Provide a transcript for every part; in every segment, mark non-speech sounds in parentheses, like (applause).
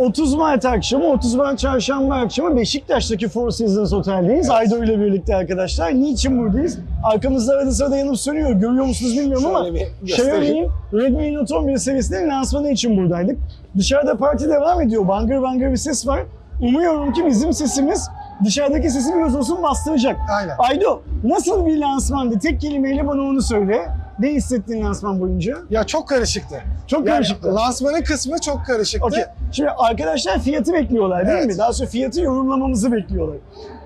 30 Mart akşamı, 30 Mart çarşamba akşamı Beşiktaş'taki Four Seasons Otel'deyiz. Aydo ile birlikte arkadaşlar. Niçin buradayız? Arkamızda arada sırada yanıp sönüyor. Görüyor musunuz bilmiyorum ama Şöyle göstereyim. Xiaomi'nin Redmi Note 11 serisinin lansmanı için buradaydık. Dışarıda parti devam ediyor. Bangır bangır bir ses var. Umuyorum ki bizim sesimiz dışarıdaki sesi biraz olsun bastıracak. Aynen. Aydo nasıl bir lansmandı? Tek kelimeyle bana onu söyle. Ne hissettin lansman boyunca? Ya çok karışıktı. Çok Yani karışıktı. lansmanın kısmı çok karışıktı. Okey. Şimdi arkadaşlar fiyatı bekliyorlar değil Evet. mi? Daha sonra fiyatı yorumlamamızı bekliyorlar.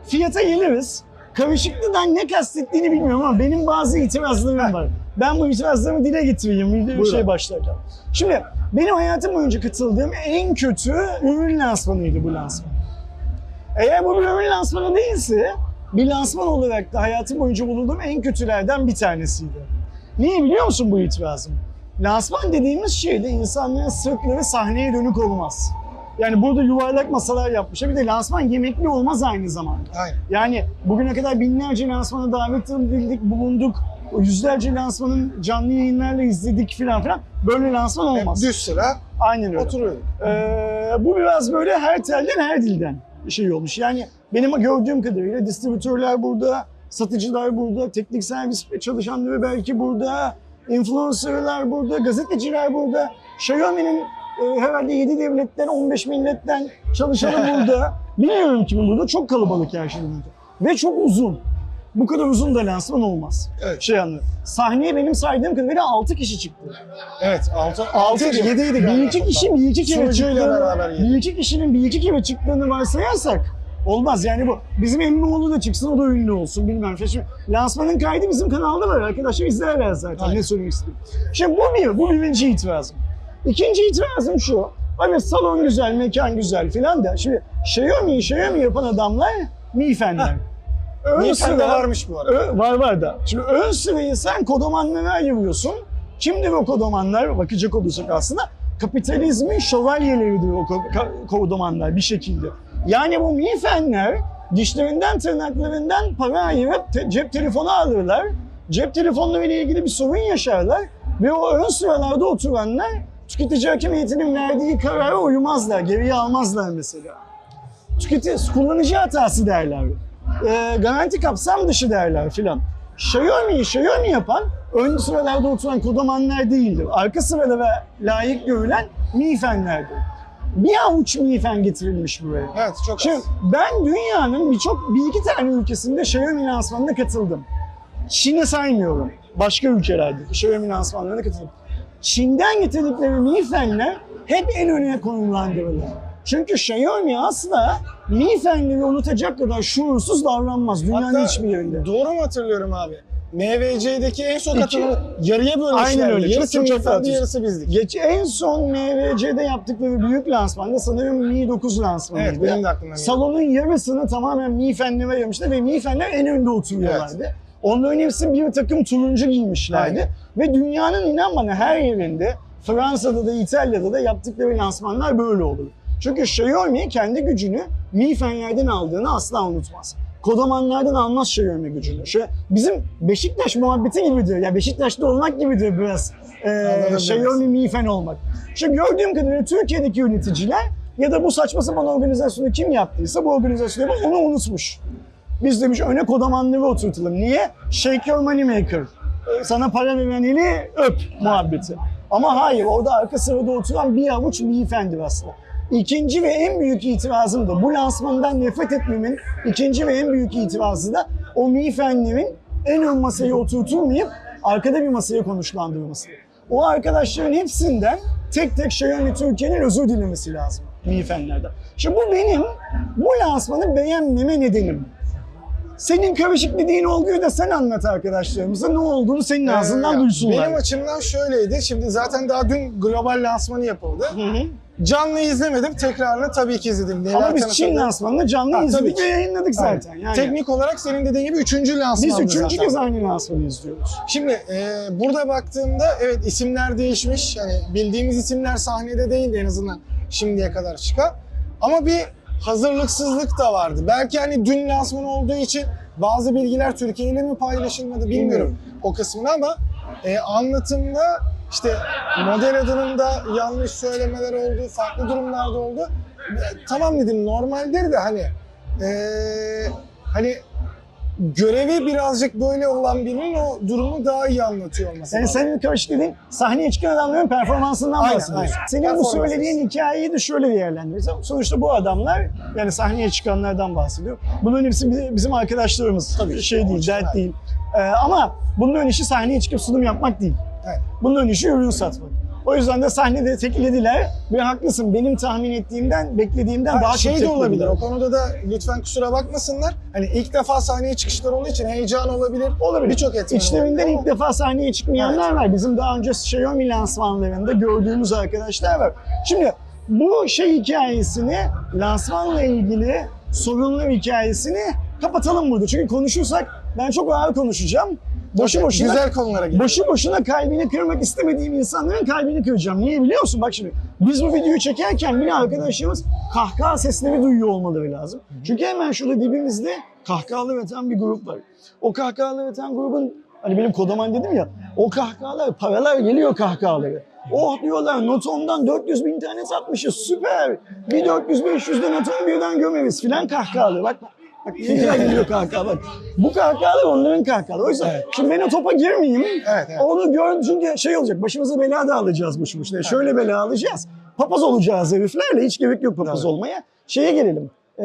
Fiyata geliriz. Karışıklıdan ne kastettiğini bilmiyorum ama benim bazı itirazlarım var. Ben bu itirazlarımı dile getireyim bir Buyurun. şey başlarken. Şimdi benim hayatım boyunca katıldığım en kötü ürün lansmanıydı bu lansman. Eğer bu bir ürün lansmanı değilse bir lansman olarak da hayatım boyunca bulunduğum en kötülerden bir tanesiydi. Niye biliyor musun bu itirazım? Lansman dediğimiz şeyde insanların sırtları sahneye dönük olmaz. Yani burada yuvarlak masalar yapmışlar. Bir de lansman yemekli olmaz aynı zamanda. Aynen. Yani bugüne kadar binlerce lansmana davet edildik, bulunduk. O yüzlerce lansmanın canlı yayınlarla izledik filan filan. Böyle lansman Hep olmaz. düz sıra Aynen öyle. oturuyorduk. Ee, bu biraz böyle her telden her dilden bir şey olmuş. Yani benim gördüğüm kadarıyla distribütörler burada, satıcılar burada, teknik servis çalışanları belki burada, influencerlar burada, gazeteciler burada. Xiaomi'nin e, herhalde 7 devletten, 15 milletten çalışanı (laughs) burada. Bilmiyorum kimin burada. Çok kalabalık her şey burada. Ve çok uzun. Bu kadar uzun da lansman olmaz. Evet. Şey anladım. Sahneye benim saydığım kadarıyla 6 kişi çıktı. Evet. 6 Altı 6 7 idi. Bir iki kişi bir iki kere çıktığını, beraber yedi. bir iki kişinin bir iki kere çıktığını varsayarsak olmaz. Yani bu bizim Emmioğlu da çıksın o da ünlü olsun bilmem. Şimdi lansmanın kaydı bizim kanalda var arkadaşlar izlerler zaten Aynen. ne söylemek istedim. Şimdi bu bir, bu birinci itirazım. İkinci itirazım şu. Evet salon güzel, mekan güzel filan da. Şimdi Xiaomi, Xiaomi yapan adamlar mifenler. Ön Niye sıra- varmış bu arada? Ö- var var da. Şimdi ön sırayı sen kodomanlara ayırıyorsun. Kimdir o kodomanlar? Bakacak olursak aslında kapitalizmin şövalyeleridir o kodomanlar bir şekilde. Yani bu mifenler dişlerinden tırnaklarından para ayırıp te- cep telefonu alırlar. Cep telefonları ile ilgili bir sorun yaşarlar. Ve o ön sıralarda oturanlar tüketici hakimiyetinin verdiği karara uymazlar, geriye almazlar mesela. Tüketici, kullanıcı hatası derler. Ee, garanti kapsam dışı derler filan. Xiaomi'yi Xiaomi yapan ön sıralarda oturan kodamanlar değildir. Arka sırada ve layık görülen mifenlerdir. Bir avuç mifen getirilmiş buraya. Evet çok Şimdi az. ben dünyanın birçok bir iki tane ülkesinde Xiaomi lansmanına katıldım. Çin'i saymıyorum. Başka ülkelerde Xiaomi lansmanlarına katıldım. Çin'den getirdikleri Mi Fen'ler hep en öne konumlandırılır. Çünkü Xiaomi asla Mi Fen'leri unutacak kadar şuursuz davranmaz dünyanın Hatta hiçbir yerinde. Doğru mu hatırlıyorum abi? MVC'deki en son katılımı yarıya bölmüşlerdi. Aynen öyle, Yarısı haklısın. yarısı bizdik. Geç, en son MVC'de yaptıkları büyük lansmanda sanırım Mi 9 lansmanıydı. Evet benim de aklımdan geldi. Salonun yarısını tamamen Mi Fen'lere ayırmışlar ve Mi Fen'ler en önde oturuyorlardı. Onların hepsi bir takım turuncu giymişlerdi. Aynen. Ve dünyanın inan bana her yerinde Fransa'da da İtalya'da da yaptıkları lansmanlar böyle olur. Çünkü Xiaomi kendi gücünü Mi Fen'lerden aldığını asla unutmaz. Kodamanlardan almaz Xiaomi gücünü. Şu, bizim Beşiktaş muhabbeti gibidir. Ya Beşiktaş'ta olmak gibidir biraz. Ee, Anladım Xiaomi Mi Fan olmak. Şu gördüğüm kadarıyla Türkiye'deki yöneticiler ya da bu saçma sapan organizasyonu kim yaptıysa bu organizasyonu onu unutmuş. Biz demiş öne kodamanları oturtalım. Niye? Shake your money maker. Ee, Sana para veren eli öp muhabbeti. Ama hayır orada arka sırada oturan bir avuç beyefendi aslında. İkinci ve en büyük itirazım da bu lansmandan nefret etmemin ikinci ve en büyük itirazı da o beyefendilerin en ön masaya oturtulmayıp arkada bir masaya konuşlandırılması. O arkadaşların hepsinden tek tek Xiaomi Türkiye'nin özür dilemesi lazım beyefendilerden. Şimdi bu benim bu lansmanı beğenmeme nedenim. Senin karışık dediğin olguyu da sen anlat arkadaşlarımıza. Ne olduğunu senin ağzından Ee, duysunlar. Benim açımdan şöyleydi. Şimdi zaten daha dün global lansmanı yapıldı. Hı hı. Canlı izlemedim. Tekrarını tabii ki izledim. Neler Ama biz tanıtıldı. Çin lansmanını canlı Ha, tabii izledik ki. ve yayınladık zaten. Yani Teknik olarak senin dediğin gibi üçüncü lansmandı biz üçüncü zaten. kez aynı lansmanı izliyoruz. Şimdi e, burada baktığımda evet isimler değişmiş. Yani bildiğimiz isimler sahnede değildi en azından şimdiye kadar çıkan. Ama bir hazırlıksızlık da vardı. Belki hani dün lansman olduğu için bazı bilgiler Türkiye ile mi paylaşılmadı bilmiyorum o kısmını ama e, anlatımda işte model adının da yanlış söylemeler oldu, farklı durumlarda oldu. tamam dedim normaldir de hani eee, hani görevi birazcık böyle olan birinin o durumu daha iyi anlatıyor olması Yani senin karşı dediğin sahneye çıkan adamların performansından Aynen, bahsediyorsun. aynen. Senin bu söylediğin hikayeyi de şöyle değerlendiririz. Sonuçta bu adamlar yani sahneye çıkanlardan bahsediyor. Bunların hepsi bi- bizim arkadaşlarımız. Tabii. Şey değil, Onun için, dert değil. Ee, ama bunların işi sahneye çıkıp sunum yapmak değil. Evet. Bunların işi ürün satmak. O yüzden de sahnede teklediler ve haklısın benim tahmin ettiğimden, beklediğimden Ha, daha şey de olabilir. O konuda da lütfen kusura bakmasınlar. Hani ilk defa sahneye çıkışları olduğu için heyecan olabilir. Olabilir. Birçok etmen İçlerinden ilk defa sahneye çıkmayanlar var. Bizim daha önce Xiaomi lansmanlarında gördüğümüz arkadaşlar var. Şimdi bu şey hikayesini, lansmanla ilgili sorunlar hikayesini kapatalım burada. Çünkü konuşursak ben çok ağır konuşacağım. Boşu boşuna, Güzel konulara geliyor. boşu boşuna kalbini kırmak istemediğim insanların kalbini kıracağım. Niye biliyor musun? Bak şimdi biz bu videoyu çekerken bile arkadaşlarımız kahkaha sesleri duyuyor olmaları lazım. Çünkü hemen şurada dibimizde kahkahalı üreten bir grup var. O kahkahalı üreten grubun hani benim kodaman dedim ya o kahkahalar paralar geliyor kahkahaları. Oh diyorlar Noton'dan 400 bin tane satmışız süper. Bir 400-500'de Noton birden gömeriz filan kahkahalı. Bak Bak güzel geliyor kahkaha bak. Bu kahkahalar onların kahkahaları. O yüzden Evet. şimdi ben o topa girmeyeyim. Evet, evet. Onu gör çünkü şey olacak. Başımıza bela da alacağız boşu boşuna. Şöyle bela alacağız. Papaz olacağız heriflerle. Hiç gerek yok papaz Evet. olmaya. Şeye gelelim. Ee,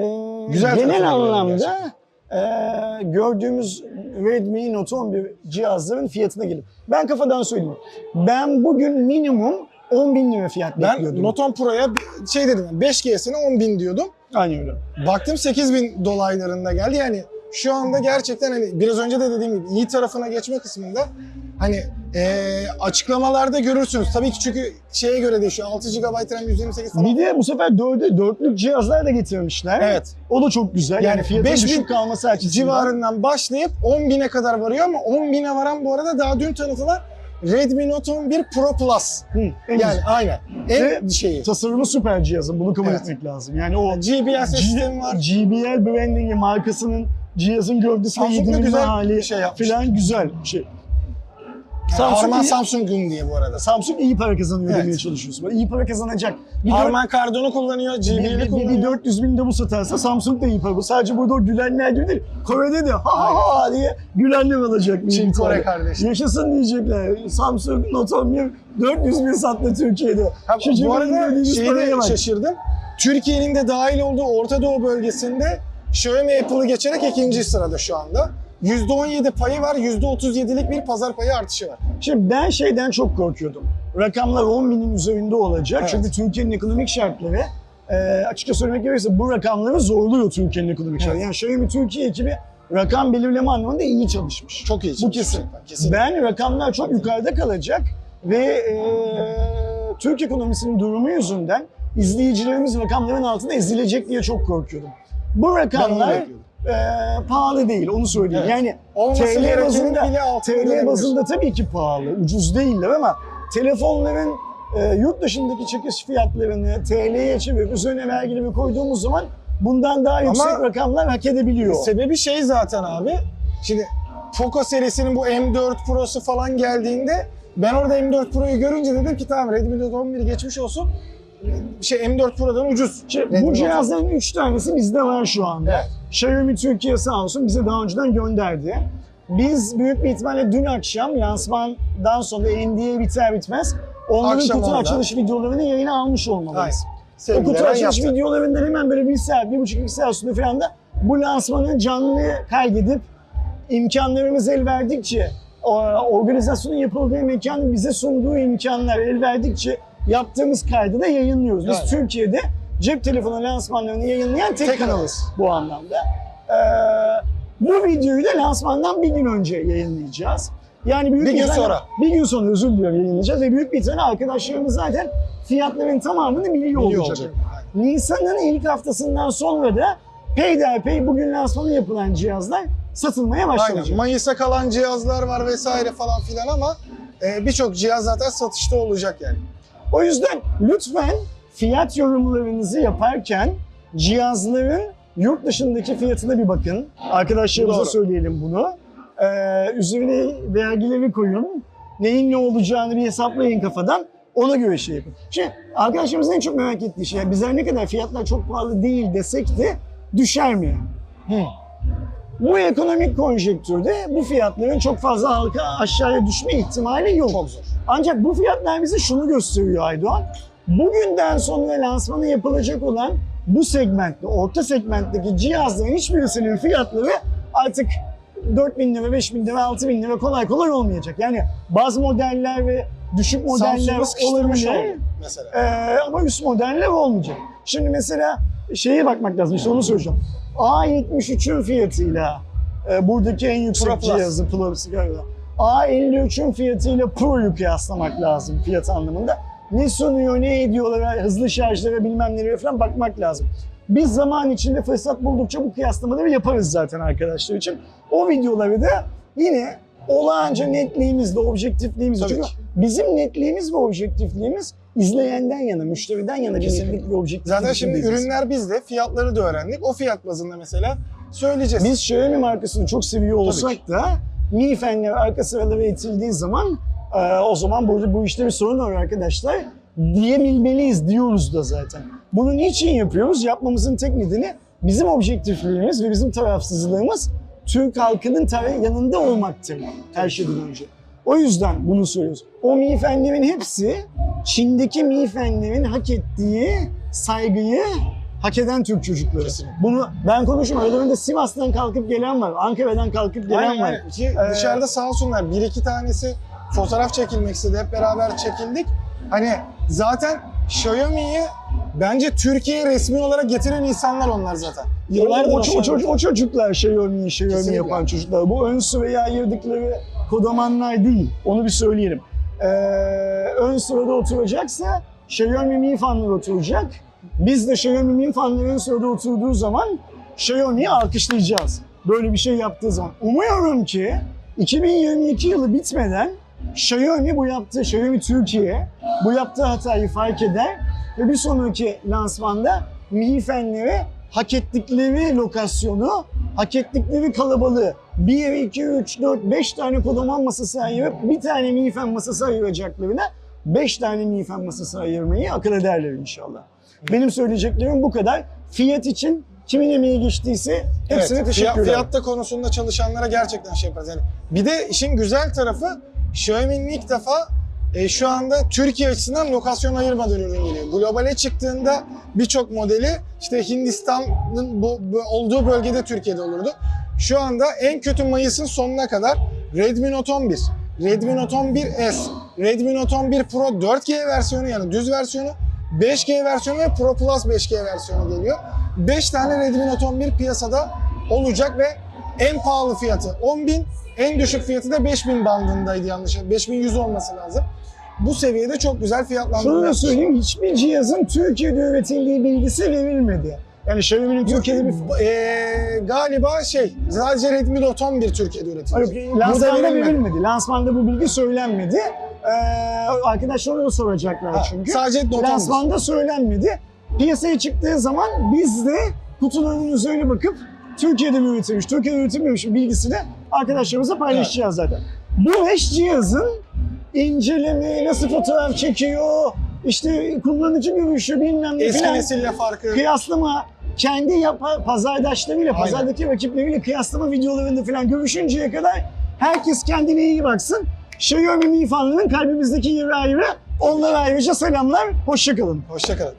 Güzel genel anlamda ee, gördüğümüz Redmi Note 11 cihazların fiyatına gelin. Ben kafadan söyleyeyim. Ben bugün minimum 10 bin lira fiyat Ben bekliyordum. Note 10 Pro'ya şey dedim, 5G'sine 10 bin diyordum. Aynen öyle. Baktım 8 bin dolaylarında geldi. Yani şu anda gerçekten hani biraz önce de dediğim gibi iyi tarafına geçme kısmında hani eee, açıklamalarda görürsünüz. Tabii ki çünkü şeye göre değişiyor. 6 GB RAM 128 falan. Bir de bu sefer dördü, dörtlük cihazlar da getirmişler. Evet. O da çok güzel. Yani, Yani fiyatın 5000 düşük kalması açısından. civarından başlayıp 10 bine kadar varıyor ama 10 bine varan bu arada daha dün tanıtılan Redmi Note 11 Pro Plus. Hı, en Yani güzel. aynen. En Ve şeyi. Tasarımı süper cihazın. Bunu kabul Evet. etmek lazım. Yani o GPS G- sistemi var. GBL brandingi markasının cihazın gövdesine Samsung yedirilme güzel hali şey yapmış. filan güzel bir şey. Samsung Samsung, Arman iyi, Samsung'un diye bu arada. Samsung iyi para kazanıyor Evet. demeye çalışıyorsun. Böyle iyi para kazanacak. Bir, dört- Arman Cardon'u kullanıyor, bir, GBL'i bir, bir, kullanıyor. bir 400 bin de bu satarsa Samsung da iyi para. Bu sadece burada o gülenler gibi değil. Kore'de de ha ha ha diye gülenler alacak. Çin Kore kardeşim. Yaşasın diyecekler. Samsung Note 11 400 bin sattı Türkiye'de. Ha, Şu bu arada şeyi de şaşırdım. Türkiye'nin de dahil olduğu Orta Doğu bölgesinde Xiaomi Apple'ı geçerek ikinci sırada şu anda. %17 payı var, %37'lik bir pazar payı artışı var. Şimdi ben şeyden çok korkuyordum. Rakamlar 10 binin üzerinde olacak. Evet. Çünkü Türkiye'nin ekonomik şartları e, açıkça söylemek gerekirse bu rakamları zorluyor Türkiye'nin ekonomik şartları. Evet. Yani Xiaomi Türkiye ekibi rakam belirleme anlamında iyi çalışmış. Çok iyi Bu çalışmış. kesin. Kesin. Ben rakamlar çok yukarıda kalacak ve e, Türk ekonomisinin durumu yüzünden izleyicilerimiz rakamların altında ezilecek diye çok korkuyordum. Bu rakamlar. E, pahalı değil onu söyleyeyim. Evet. Yani Olması TL bazında, TL bazında tabii ki pahalı, ucuz değiller ama telefonların e, yurt dışındaki çıkış fiyatlarını TL'ye çevirip üzerine vergileri koyduğumuz zaman bundan daha yüksek rakamlar hak edebiliyor. Sebebi şey zaten abi. Şimdi Poco serisinin bu M4 Pro'su falan geldiğinde ben orada M4 Pro'yu görünce dedim ki tamam Redmi Note 11 geçmiş olsun. Şey M4 Pro'dan ucuz. Redmi bu cihazların 3 tanesi bizde var şu anda. Evet. Xiaomi Türkiye sağ olsun bize daha önceden gönderdi. Biz büyük bir ihtimalle dün akşam lansmandan sonra NDA biter bitmez onların Akşam kutu orada. açılış videolarını yayına almış olmalıyız. Aynen. O kutu açılış yaptı. videolarından hemen böyle bir saat, bir buçuk iki saat sonra falan da bu lansmanı canlı kaydedip imkanlarımız el verdikçe, organizasyonun yapıldığı mekanın bize sunduğu imkanlar el verdikçe yaptığımız kaydı da yayınlıyoruz. Biz Evet. Türkiye'de cep telefonu lansmanlarını yayınlayan tek, Tek kanalız bu anlamda. Ee, bu videoyu da lansmandan bir gün önce yayınlayacağız. Yani büyük Bir gün ihtimalle- sonra. Bir gün sonra özür diliyorum yayınlayacağız ve büyük bir ihtimalle arkadaşlarımız zaten fiyatların tamamını biliyor, Biliyor olacak. olacak. Nisan'ın ilk haftasından sonra da peyderpey bugün lansmanı yapılan cihazlar satılmaya başlayacak. Aynen. Mayıs'a kalan cihazlar var vesaire falan filan ama e, birçok cihaz zaten satışta olacak yani. O yüzden lütfen fiyat yorumlarınızı yaparken cihazların yurt dışındaki fiyatına bir bakın. Arkadaşlarımıza Doğru. söyleyelim bunu. Ee, üzerine vergileri koyun. Neyin ne olacağını bir hesaplayın kafadan. Ona göre şey yapın. Şimdi arkadaşlarımızın en çok merak ettiği şey, bizler ne kadar fiyatlar çok pahalı değil desek de düşer mi? Hı. Bu ekonomik konjektürde bu fiyatların çok fazla halka aşağıya düşme ihtimali yok. Çok zor. Ancak bu fiyatlar bize şunu gösteriyor Aydoğan. Bugünden sonra lansmanı yapılacak olan bu segmentte, orta segmentteki cihazların hiçbirisinin fiyatları artık 4 bin lira, 5 bin lira, 6 bin lira kolay kolay olmayacak. Yani bazı modeller ve düşük modeller olabilir. mesela. Ee, ama üst modeller olmayacak. Şimdi mesela şeye bakmak lazım, işte onu soracağım. A73'ün fiyatıyla e, buradaki en yüksek Pro cihazı Plus galiba. A53'ün fiyatıyla Pro'yu kıyaslamak lazım fiyat anlamında. Ne sunuyor, ne ediyorlar, hızlı şarjlara bilmem nelere falan bakmak lazım. Biz zaman içinde fırsat buldukça bu kıyaslamaları yaparız zaten arkadaşlar için. O videoları da yine olağanca netliğimizle, objektifliğimizle. Tabii Çünkü ki. bizim netliğimiz ve objektifliğimiz izleyenden yana, müşteriden yana Kesinlikle. objektiflik. Zaten şimdi içindeyiz. ürünler bizde, fiyatları da öğrendik. O fiyat bazında mesela söyleyeceğiz. Biz Xiaomi markasını çok seviyor olsak da Mi Fen'ler arka sıralara itildiği zaman e, o zaman burada bu işte bir sorun var arkadaşlar diyebilmeliyiz diyoruz da zaten. Bunu niçin yapıyoruz? Yapmamızın tek nedeni bizim objektifliğimiz ve bizim tarafsızlığımız Türk halkının tar- yanında olmaktır her şeyden önce. O yüzden bunu söylüyoruz. O Mi Fen'lerin hepsi Çin'deki Mi Fen'lerin hak ettiği saygıyı hak eden Türk çocukları. Kesinlikle. Bunu ben konuşuyorum. Aralarında Sivas'tan kalkıp gelen var. Ankara'dan kalkıp gelen Aynen, var. Ki Ee, dışarıda sağ olsunlar bir iki tanesi fotoğraf çekilmek istedi. Hep beraber çekildik. Hani zaten Xiaomi'yi bence Türkiye'ye resmi olarak getiren insanlar onlar zaten. Yıllardır o, o o, çocuk- o çocuklar Xiaomi'yi Xiaomi Kesinlikle. yapan çocuklar. Bu ön sıraya ayırdıkları kodamanlar değil. Onu bir söyleyelim. Ee, ön sırada oturacaksa Xiaomi Mi fanları oturacak. Biz de Xiaomi Mi fanları ön sırada oturduğu zaman Xiaomi'yi alkışlayacağız. Böyle bir şey yaptığı zaman. Umuyorum ki 2022 yılı bitmeden Xiaomi bu yaptığı, Xiaomi Türkiye bu yaptığı hatayı fark eder ve bir sonraki lansmanda Mi Fen'lere hak ettikleri lokasyonu, hak ettikleri kalabalığı 1, 2, 3, 4, 5 tane kodaman masası ayırıp bir tane Mi Fen masası ayıracaklarına 5 tane Mi Fen masası ayırmayı akıl ederler inşallah. Benim söyleyeceklerim bu kadar. Fiyat için kimin emeği geçtiyse hepsine Evet, teşekkür fiyat, fiyatta konusunda çalışanlara gerçekten şey yaparız. Yani bir de işin güzel tarafı Xiaomi'nin ilk defa e, şu anda Türkiye açısından lokasyon ayırmadan ürün geliyor. Globale çıktığında birçok modeli işte Hindistan'ın bu, bu olduğu bölgede Türkiye'de olurdu. Şu anda en kötü Mayıs'ın sonuna kadar Redmi Note 11, Redmi Note 11S, Redmi Note 11 Pro 4G versiyonu yani düz versiyonu, 5G versiyonu ve Pro Plus 5G versiyonu geliyor. 5 tane Redmi Note 11 piyasada olacak ve en pahalı fiyatı 10.000, en düşük fiyatı da 5.000 bandındaydı yanlış. 5100 olması lazım. Bu seviyede çok güzel Şunu fiyatlandırma da yapmış. söyleyeyim, hiçbir cihazın Türkiye'de üretildiği bilgisi verilmedi. Yani Xiaomi'nin Türkiye'de bir Ee, galiba şey, sadece Redmi Note 11 Türkiye'de üretilmiş. Hayır, lansmanda verilmedi. verilmedi. Lansmanda bu bilgi söylenmedi. Ee, arkadaşlar onu soracaklar Ha, çünkü. sadece Note 11. Lansmanda söylenmedi. Piyasaya çıktığı zaman biz de kutuların üzerine bakıp Türkiye'de mi üretilmiş, Türkiye'de üretilmemiş bilgisini arkadaşlarımıza paylaşacağız zaten. Bu beş cihazın inceleme, nasıl fotoğraf çekiyor, işte kullanıcı görüşü bilmem ne Eski filan nesille farkı. kıyaslama kendi yapa, pazardaşlarıyla, Aynen. pazardaki rakipleriyle kıyaslama videolarında falan görüşünceye kadar herkes kendine iyi baksın. Xiaomi Mi fanların kalbimizdeki yeri ayrı. Onlara ayrıca selamlar. Hoşçakalın. Hoşçakalın.